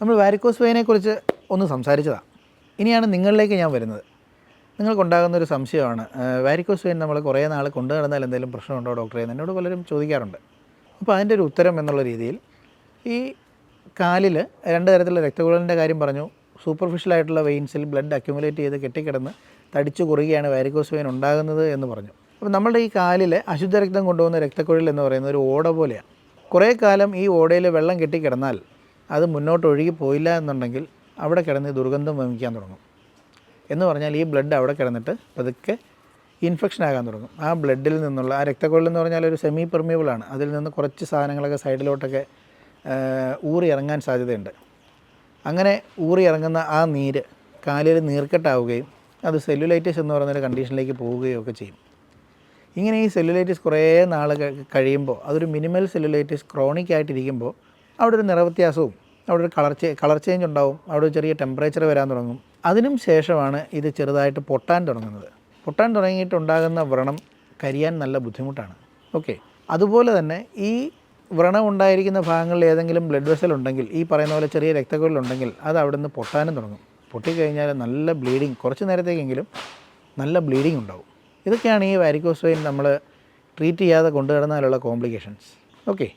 നമ്മൾ വാരിക്കോസ് വെയിനെക്കുറിച്ച് ഒന്ന് സംസാരിച്ചതാണ് ഇനിയാണ് നിങ്ങളിലേക്ക് ഞാൻ വരുന്നത്. നിങ്ങൾക്കുണ്ടാകുന്ന ഒരു സംശയമാണ് വാരിക്കോസ് വെയിൻ നമ്മൾ കുറേ നാൾ കൊണ്ടു നടന്നാൽ എന്തെങ്കിലും പ്രശ്നമുണ്ടോ ഡോക്ടറെ എന്നോട് പലരും ചോദിക്കാറുണ്ട്. അപ്പോൾ അതിന്റെ ഒരു ഉത്തരം എന്നുള്ള രീതിയിൽ ഈ കാലിൽ രണ്ട് തരത്തിലുള്ള രക്തക്കുഴലിന്റെ കാര്യം പറഞ്ഞു. സൂപ്പർഫിഷ്യൽ ആയിട്ടുള്ള വെയിൻസിൽ ബ്ലഡ് അക്യുമുലേറ്റ് ചെയ്ത് കെട്ടിക്കിടന്ന് തടിച്ചു കുറുകയാണ് വാരിക്കോസ് വെയിൻ ഉണ്ടാകുന്നത് എന്ന് പറഞ്ഞു. അപ്പോൾ നമ്മളുടെ ഈ കാലിൽ അശുദ്ധ രക്തം കൊണ്ടുപോകുന്ന രക്തക്കുഴൽ എന്ന് പറയുന്നത് ഒരു ഓട പോലെയാണ്. കുറേ കാലം ഈ ഓടയിൽ വെള്ളം കെട്ടിക്കിടന്നാൽ അത് മുന്നോട്ട് ഒഴുകി പോയില്ല എന്നുണ്ടെങ്കിൽ അവിടെ കിടന്ന് ദുർഗന്ധം വമിക്കാൻ തുടങ്ങും. എന്ന് പറഞ്ഞാൽ ഈ ബ്ലഡ് അവിടെ കിടന്നിട്ട് പതുക്കെ ഇൻഫെക്ഷൻ ആകാൻ തുടങ്ങും. ആ ബ്ലഡിൽ നിന്നുള്ള ആ രക്തക്കൊഴൽ എന്ന് പറഞ്ഞാൽ ഒരു സെമി പെർമിയബിളാണ് അതിൽ നിന്ന് കുറച്ച് സാധനങ്ങളൊക്കെ സൈഡിലോട്ടൊക്കെ ഊറി ഇറങ്ങാൻ സാധ്യതയുണ്ട്. അങ്ങനെ ഊറി ഇറങ്ങുന്ന ആ നീര് കാലിൽ നീർക്കെട്ടാവുകയും അത് സെല്ലുലൈറ്റിസ് എന്ന് പറയുന്നൊരു കണ്ടീഷനിലേക്ക് പോവുകയും ഒക്കെ ചെയ്യും. ഇങ്ങനെ ഈ സെല്ലുലൈറ്റിസ് കുറേ നാൾ കഴിയുമ്പോൾ അതൊരു മിനിമൽ സെല്ലുലൈറ്റിസ് ക്രോണിക് ആയിട്ടിരിക്കുമ്പോൾ അവിടെ ഒരു നിറവ്യത്യാസവും അവിടെ ഒരു കളർ കളർ ചേഞ്ച് ഉണ്ടാവും അവിടെ ഒരു ചെറിയ ടെമ്പറേച്ചർ വരാൻ തുടങ്ങും. അതിനും ശേഷമാണ് ഇത് ചെറുതായിട്ട് പൊട്ടാൻ തുടങ്ങുന്നത്. പൊട്ടാൻ തുടങ്ങിയിട്ടുണ്ടാകുന്ന വ്രണം കരിയാൻ നല്ല ബുദ്ധിമുട്ടാണ്. ഓക്കെ അതുപോലെ തന്നെ ഈ വ്രണം ഉണ്ടായിരിക്കുന്ന ഭാഗങ്ങളിൽ ഏതെങ്കിലും ബ്ലഡ് വെസൽ ഉണ്ടെങ്കിൽ ഈ പറയുന്ന പോലെ ചെറിയ രക്തക്കുഴലുണ്ടെങ്കിൽ അത് അവിടെ നിന്ന് പൊട്ടാനും തുടങ്ങും. പൊട്ടിക്കഴിഞ്ഞാൽ നല്ല ബ്ലീഡിങ് കുറച്ച് നേരത്തേക്കെങ്കിലും നല്ല ബ്ലീഡിങ് ഉണ്ടാവും. ഇതൊക്കെയാണ് ഈ വാരിക്കോസ് വെയിൻ നമ്മൾ ട്രീറ്റ് ചെയ്യാതെ കൊണ്ടുവരുന്നതിലുള്ള കോംപ്ലിക്കേഷൻസ് ഓക്കെ